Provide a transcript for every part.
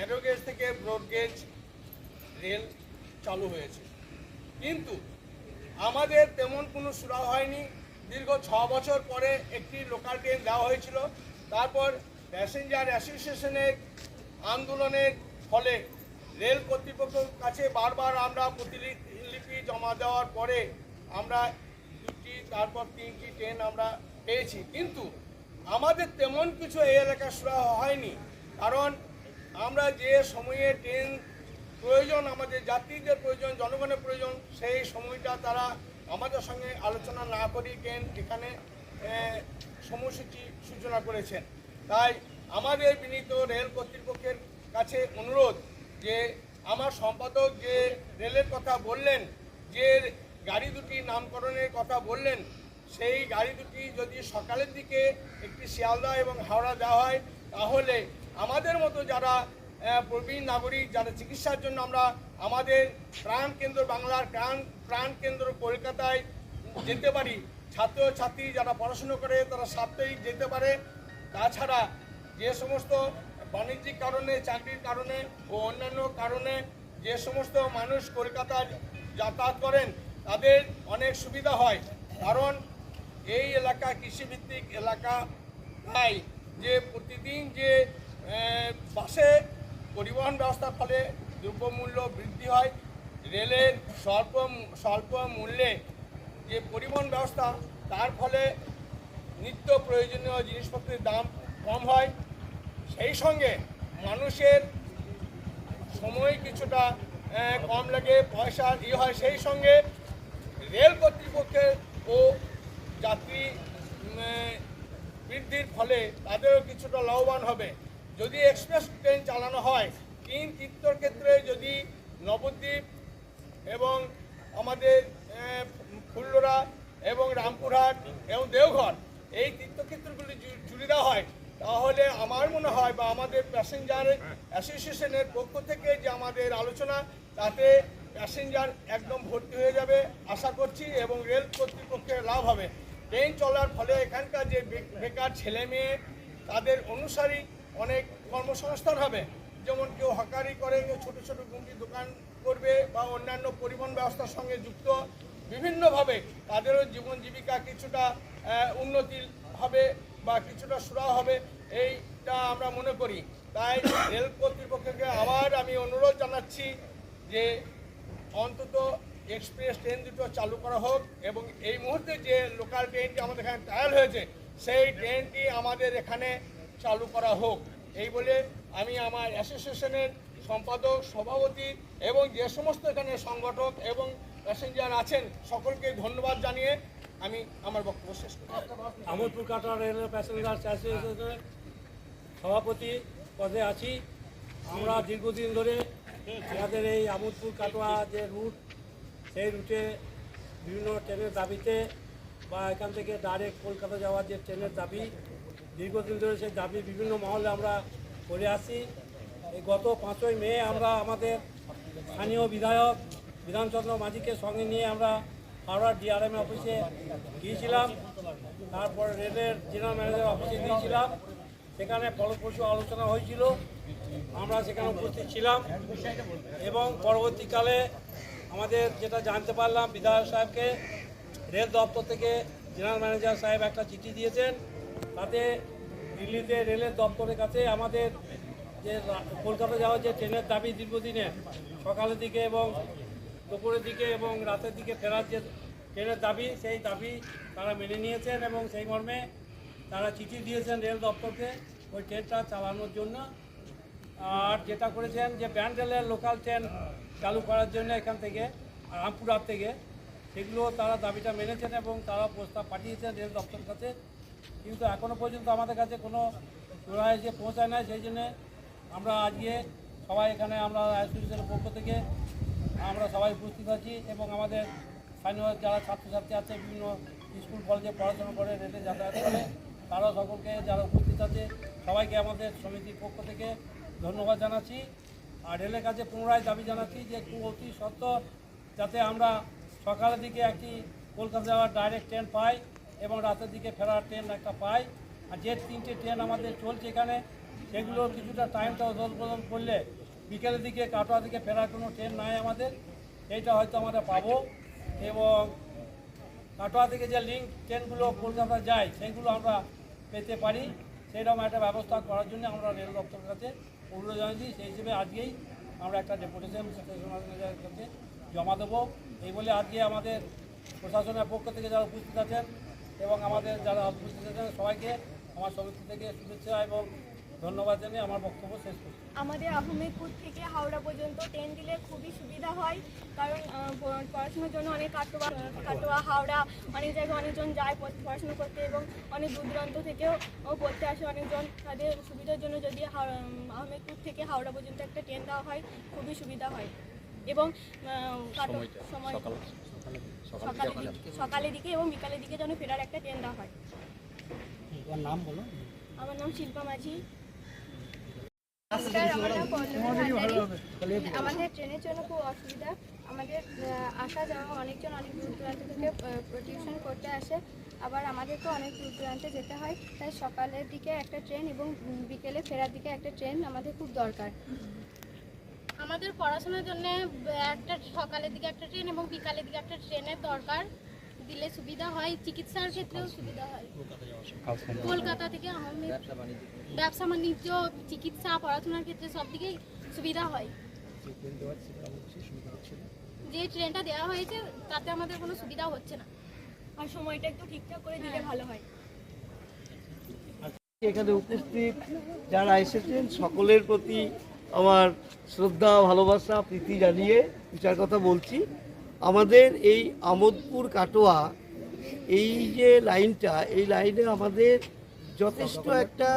Narrow gauge থেকে broad gauge rail চালু হয়েছে। কিন্তু আমাদের তেমন কোনো সুরা হয়নি। দীর্ঘ ছ বছর পরে একটি লোকাল ট্রেন দেওয়া হয়েছিল। তারপর প্যাসেঞ্জার অ্যাসোসিয়েশনের আন্দোলনের ফলে রেল কর্তৃপক্ষের কাছে বারবার আমরা প্রতিলিপি জমা দেওয়ার পরে আমরা দুটি, তারপর তিনটি ট্রেন আমরা পেয়েছি। কিন্তু আমাদের তেমন কিছু এই এলাকায় সুরাহ হয়নি। কারণ আমরা যে সময়ে ট্রেন প্রয়োজন, আমাদের যাত্রীদের প্রয়োজন, জনগণের প্রয়োজন, সেই সময়টা তারা আমাদের সঙ্গে আলোচনা না করেই ট্রেন এখানে সময়সূচি সূচনা করেছেন। তাই আমাদের বিনীত রেল কর্তৃপক্ষের কাছে অনুরোধ যে আমার সম্পাদক যে রেলের কথা বললেন, যে গাড়ি দুটি নামকরণের কথা বললেন, সেই গাড়ি দুটি যদি সকালের দিকে একটি শিয়ালদা এবং হাওড়া দেওয়া হয়, তাহলে আমাদের মতো যারা প্রবীণ নাগরিক যারা চিকিৎসার জন্য আমরা আমাদের প্রাণ কেন্দ্র বাংলার প্রাণ প্রাণ কেন্দ্র কলকাতায় যেতে পারি ছাত্র ছাত্রী যারা পড়াশুনো করে তারা সাপ্তাহিক যেতে পারে। তাছাড়া যে সমস্ত বাণিজ্যিক কারণে, চাকরির কারণে ও অন্যান্য কারণে যে সমস্ত মানুষ কলকাতায় যাতায়াত করেন, তাদের অনেক সুবিধা হয়। কারণ এই এলাকা কৃষিভিত্তিক এলাকা তাই যে প্রতিদিন যে বাসে পরিবহন ব্যবস্থার ফলে দ্রব্যমূল্য বৃদ্ধি হয়। রেলের স্বল্প স্বল্প মূল্যে যে পরিবহন ব্যবস্থা, তার ফলে নিত্য প্রয়োজনীয় জিনিসপত্রের দাম কম হয়। সেই সঙ্গে মানুষের সময় কিছুটা কম লাগে, পয়সা ইয়ে হয়। সেই সঙ্গে রেল কর্তৃপক্ষের ও যাত্রী বৃদ্ধির ফলে তাদেরও কিছুটা লাভবান হবে। যদি এক্সপ্রেস ট্রেন চালানো হয়, তিন তীর্থর ক্ষেত্রে যদি নবদ্বীপ এবং আমাদের ফুল্লরা এবং রামপুরহাট এবং দেওঘর এই তীর্থক্ষেত্রগুলি জুড়ে দেওয়া হয়, তাহলে আমার মনে হয় বা আমাদের প্যাসেঞ্জার অ্যাসোসিয়েশনের পক্ষ থেকে যে আমাদের আলোচনা, তাতে প্যাসেঞ্জার একদম ভর্তি হয়ে যাবে, আশা করছি, এবং রেল কর্তৃপক্ষের লাভ হবে। ট্রেন চলার ফলে এখানকার যে বেকার ছেলে মেয়ে তাদের অনুসারী অনেক কর্মসংস্থান হবে। যেমন কেউ হকারি করে, কেউ ছোটো ছোটো গুমটি দোকান করবে বা অন্যান্য পরিবহন ব্যবস্থার সঙ্গে যুক্ত। বিভিন্নভাবে তাদেরও জীবন জীবিকা কিছুটা উন্নতি হবে বা কিছুটা সুরাহ হবে, এইটা আমরা মনে করি। তাই রেল কর্তৃপক্ষকে আবার আমি অনুরোধ জানাচ্ছি যে অন্তত এক্সপ্রেস ট্রেন দুটো চালু করা হোক এবং এই মুহূর্তে যে লোকাল ট্রেনটি আমাদের এখানে ট্রায়াল হয়েছে, সেই ট্রেনটি আমাদের এখানে চালু করা হোক। এই বলে আমি আমার অ্যাসোসিয়েশনের সম্পাদক, সভাপতি এবং যে সমস্ত এখানে সংগঠক এবং প্যাসেঞ্জার আছেন, সকলকে ধন্যবাদ জানিয়ে আমি আমার বক্তব্য শেষ করি। আমোদপুর কাটোয়া রেল প্যাসেঞ্জার অ্যাসোসিয়েশনের সভাপতি পদে আছি। আমরা দীর্ঘদিন ধরে আমাদের এই আমোদপুর কাটোয়া যে রুট, সেই রুটে বিভিন্ন ট্রেনের দাবিতে বা এখান থেকে ডাইরেক্ট কলকাতা যাওয়ার যে ট্রেনের দাবি দীর্ঘদিন ধরে সেই দাবি বিভিন্ন মহলে আমরা করে আসি। এই গত পাঁচই মে আমরা আমাদের স্থানীয় বিধায়ক বিধানচন্দ্র মাঝিকে সঙ্গে নিয়ে আমরা হাওড়া ডিআরএম অফিসে গিয়েছিলাম। তারপর রেলের জেনারেল ম্যানেজার অফিসে গিয়েছিলাম। সেখানে ফলপ্রসূ আলোচনা হয়েছিল। আমরা সেখানে উপস্থিত ছিলাম এবং পরবর্তীকালে আমাদের যেটা জানতে পারলাম বিধায়ক সাহেবকে, রেল দপ্তর থেকে জেনারেল ম্যানেজার সাহেব একটা চিঠি দিয়েছেন। তাতে দিল্লিতে রেলের দপ্তরের কাছে আমাদের যে কলকাতা যাওয়ার যে ট্রেনের দাবি দীর্ঘদিনে, সকালের দিকে এবং দুপুরের দিকে এবং রাতের দিকে ফেরার যে ট্রেনের দাবি, সেই দাবি তারা মেনে নিয়েছেন এবং সেই মর্মে তারা চিঠি দিয়েছেন রেল দপ্তরকে ওই ট্রেনটা চালানোর জন্য। আর যেটা করেছেন যে ব্যান্ড রেলের লোকাল ট্রেন চালু করার জন্য এখান থেকে, রামপুরহাট থেকে, সেগুলো তারা দাবিটা মেনেছেন এবং তারা প্রস্তাব পাঠিয়েছেন রেল দপ্তর কাছে। কিন্তু এখনও পর্যন্ত আমাদের কাছে কোনো সুরায় যে পৌঁছায় না সেই জন্যে আমরা আজকে সবাই এখানে আমরা অ্যাসোসিয়েশনের পক্ষ থেকে আমরা সবাই উপস্থিত আছি এবং আমাদের স্থানীয় যারা ছাত্রছাত্রী আছে, বিভিন্ন স্কুল, কলেজে পড়াশোনা করে, রেলে যাতায়াত করে, তারা সকলকে যারা উপস্থিত আছে, সবাইকে আমাদের সমিতির পক্ষ থেকে ধন্যবাদ জানাচ্ছি। আর রেলের কাছে পুনরায় দাবি জানাচ্ছি যে একটু অতি সত্য যাতে আমরা সকালের দিকে একটি কলকাতা যাওয়ার ডাইরেক্ট ট্রেন পাই এবং রাতের দিকে ফেরার ট্রেন একটা পাই। আর যে তিনটে ট্রেন আমাদের চলছে এখানে, সেগুলো কিছুটা টাইমটা অদল বদল করলে বিকেলের দিকে কাটোয়া দিকে ফেরার কোনো ট্রেন নাই আমাদের। সেইটা হয়তো আমরা পাবো। এবং কাটোয়া থেকে যে লিঙ্ক ট্রেনগুলো কলকাতা যায় সেইগুলো আমরা পেতে পারি। সেইরকম একটা ব্যবস্থা করার জন্য আমরা রেল দপ্তরের কাছে অনুরোধ জানিয়েছি সেই হিসেবে আজকেই আমরা একটা ডেপুটেশন কাছে জমা দেবো। এই বলে আজকে আমাদের প্রশাসনের পক্ষ থেকে যারা উপস্থিত আছেন এবং আমাদের যারা উপস্থিত আছেন সবাইকে আমার সমিতি থেকে শুভেচ্ছা এবং ধন্যবাদ জানিয়ে আমার বক্তব্য শেষ করছি। আমাদের আহমেদপুর থেকে হাওড়া পর্যন্ত ট্রেন দিলে খুবই সুবিধা হয় কারণ পড়াশোনার জন্য অনেক কাটোয়া কাটোয়া হাওড়া অনেক জায়গায় অনেকজন যায় পড়- পড়াশোনা করতে এবং অনেক দূর দূরান্ত থেকেও পড়তে আসে অনেকজন। তাদের সুবিধার জন্য যদি আহমেদপুর থেকে হাওড়া পর্যন্ত একটা ট্রেন দেওয়া হয় খুবই সুবিধা হয়। এবং আহ, কাটো- সময় সকালের দিকে। সকালের দিকে এবং বিকালের দিকে যেন ফেরার একটা ট্রেন দেওয়া হয়। নাম বলো। আমার নাম শিল্পা মাঝি। ভান্ডারী। আমাদের ট্রেনের জন্য খুব অসুবিধা। আমাদের আসা যাওয়া অনেকজন অনেক দূর দূরান্ত থেকে টিউশন করতে আসে। আবার আমাদেরকেও অনেক দূর দূরান্তে যেতে হয়। তাই সকালের দিকে একটা ট্রেন এবং বিকেলে ফেরার দিকে একটা ট্রেন আমাদের খুব দরকার। আমাদের পড়াশোনার জন্য একটা সকালের দিকে একটা ট্রেন এবং বিকালের দিকে একটা ট্রেনের দরকার। দিলে সুবিধা হয় চিকিৎসার ক্ষেত্রেও সুবিধা হয়। কলকাতা থেকে আহমেদ ব্যবসা বাণিজ্য চিকিৎসা পড়াশোনার ক্ষেত্রে সব দিকেই সুবিধা হয়। যে ট্রেনটা দেওয়া হয়েছে তাতে আমাদের কোনো সুবিধা হচ্ছে না। আর সময়টা একটু ঠিকঠাক করে দিলে ভালো হয়। এখানে উপস্থিত যারা এসেছেন সকলের প্রতি আমার শ্রদ্ধা ভালোবাসা প্রীতি জানিয়ে বিচার কথা বলছি। আমাদের এই আমোদপুর কাটোয়া এই যে লাইনটা এই লাইনে আমাদের যথেষ্ট একটা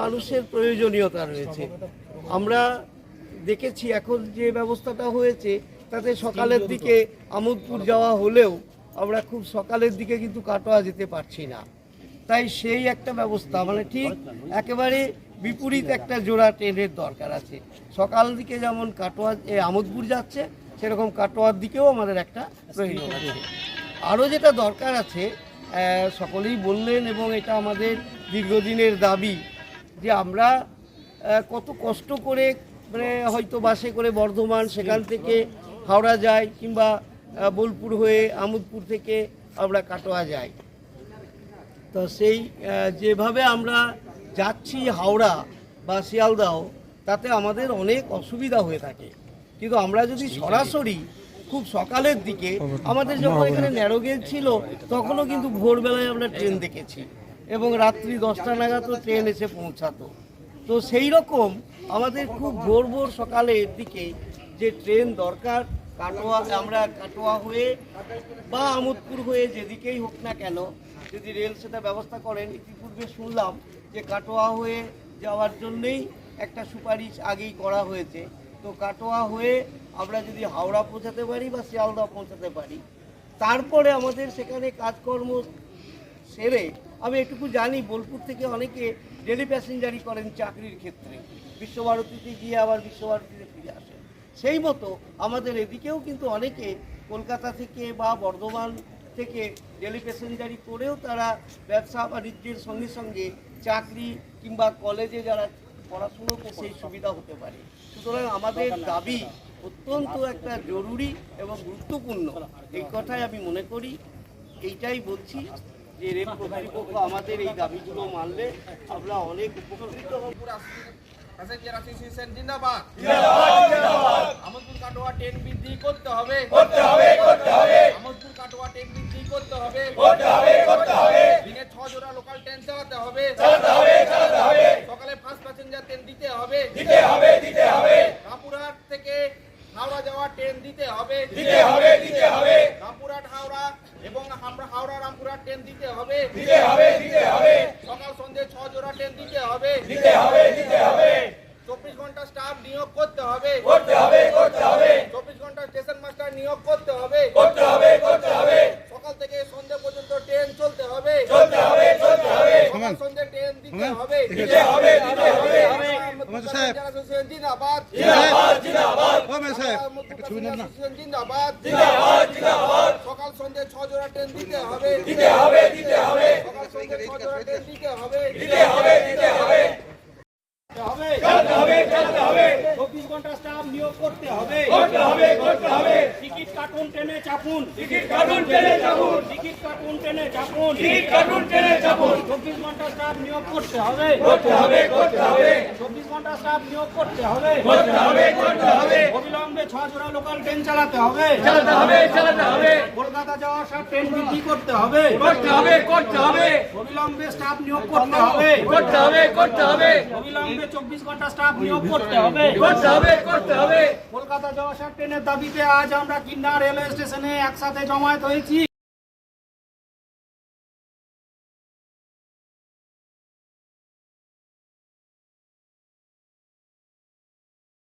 মানুষের প্রয়োজনীয়তা রয়েছে। আমরা দেখেছি এখন যে ব্যবস্থাটা হয়েছে তাতে সকালের দিকে আমোদপুর যাওয়া হলেও আমরা খুব সকালের দিকে কিন্তু কাটোয়া যেতে পারছি না। তাই সেই একটা ব্যবস্থা মানে ঠিক একেবারে বিপরীত একটা জোড়া ট্রেনের দরকার আছে। সকাল দিকে যেমন কাটোয়া আমোদপুর যাচ্ছে, সেরকম কাটোয়ার দিকেও আমাদের একটা প্রয়োজন আছে। আরও যেটা দরকার আছে সকলেই বললেন এবং এটা আমাদের দীর্ঘদিনের দাবি যে আমরা কত কষ্ট করে মানে হয়তো বাসে করে বর্ধমান, সেখান থেকে হাওড়া যাই কিংবা বোলপুর হয়ে আমোদপুর থেকে আমরা কাটোয়া যাই। তো সেই যেভাবে আমরা যাচ্ছি হাওড়া বা শিয়ালদাহ তাতে আমাদের অনেক অসুবিধা হয়ে থাকে। কিন্তু আমরা যদি সরাসরি খুব সকালের দিকে আমাদের যখন এখানে ন্যারোগেজ ছিল তখনও কিন্তু ভোরবেলায় আমরা ট্রেন দেখেছি। এবং রাত্রি দশটা নাগাদও ট্রেন এসে পৌঁছাতো। তো সেই রকম আমাদের খুব ভোর ভোর সকালের দিকে যে ট্রেন দরকার কাটোয়া আমরা কাটোয়া হয়ে বা আমোদপুর হয়ে যেদিকেই হোক না কেন যদি রেল সেটা ব্যবস্থা করেন ইতিপূর্বে শুনলাম যে কাটোয়া হয়ে যাওয়ার জন্যেই একটা সুপারিশ আগেই করা হয়েছে। তো কাটোয়া হয়ে আমরা যদি হাওড়া পৌঁছাতে পারি বা শিয়ালদা পৌঁছাতে পারি, তারপরে আমাদের সেখানে কাজকর্ম সেরে, আমি এটুকু জানি, বোলপুর থেকে অনেকে ডেলি প্যাসেঞ্জারি করেন চাকরির ক্ষেত্রে। বিশ্বভারতীতে গিয়ে আবার বিশ্বভারতীতে ফিরে আসেন। সেই মতো আমাদের এদিকেও কিন্তু অনেকে কলকাতা থেকে বা বর্ধমান থেকে ডেলি প্যাসেঞ্জারি করেও তারা ব্যবসা বাণিজ্যের সঙ্গে সঙ্গে চাকরি কিংবা কলেজে যারা পড়াশুনো সেই সুবিধা হতে পারে। সুতরাং আমাদের দাবি অত্যন্ত একটা জরুরি এবং গুরুত্বপূর্ণ। এই কথাই আমি মনে করি। এইটাই বলছি যে রেল কর্তৃপক্ষ আমাদের এই দাবিগুলো মানলে আমরা অনেক উপকৃত হব। প্যাসেঞ্জার অ্যাসোসিয়েশন জিন্দাবাদ। আমোদপুর কাটোয়া ট্রেন বৃদ্ধি করতে হবে। আমোদপুর জিন্দাবাদ জিন্দাবাদ, জিন্দাবাদ। ও মে সাহেব একটা ছবি নেন না। জিন্দাবাদ জিন্দাবাদ, জিন্দাবাদ। সকাল সন্ধ্যে 6 জোড়া ট্রেন দিতে হবে দিতে হবে, দিতে হবে। সকাল সন্ধ্যে 6 জোড়া ট্রেন দিতে হবে দিতে হবে, দিতে হবে। হবে হবে, হবে। চব্বিশ ঘণ্টা স্টাফ নিয়োগ করতে হবে করতে হবে, করতে হবে। টিকিট কাটুন ট্রেনে চাপুন টিকিট কাটুন, ট্রেনে চাপুন। টিকিট কাটুন ট্রেনে চাপুন টিকিট কাটুন, ট্রেনে চাপুন। চব্বিশ ঘণ্টা স্টাফ নিয়োগ করতে হবে করতে হবে, করতে হবে। চব্বিশ ঘণ্টা স্টাফ নিয়োগ করতে হবে করতে হবে, করতে হবে। অবিলম্বে ছ জোড়া লোকাল ট্রেন চালাতে হবে চালাতে হবে, চালাতে হবে। কলকাতা যাওয়ার সব ট্রেন বৃদ্ধি করতে হবে করতে হবে, করতে হবে। অবিলম্বে স্টাফ নিয়োগ করতে হবে করতে হবে, করতে হবে। অবিলম্বে চব্বিশ ঘণ্টা স্টাফ নিয়োগ করতে হবে করতে হবে, করতে হবে। কলকাতা যাওয়া ট্রেনের দাবিতে আজ আমরা কিন্না রেলওয়ে স্টেশনে একসাথে জমায়েত হয়েছি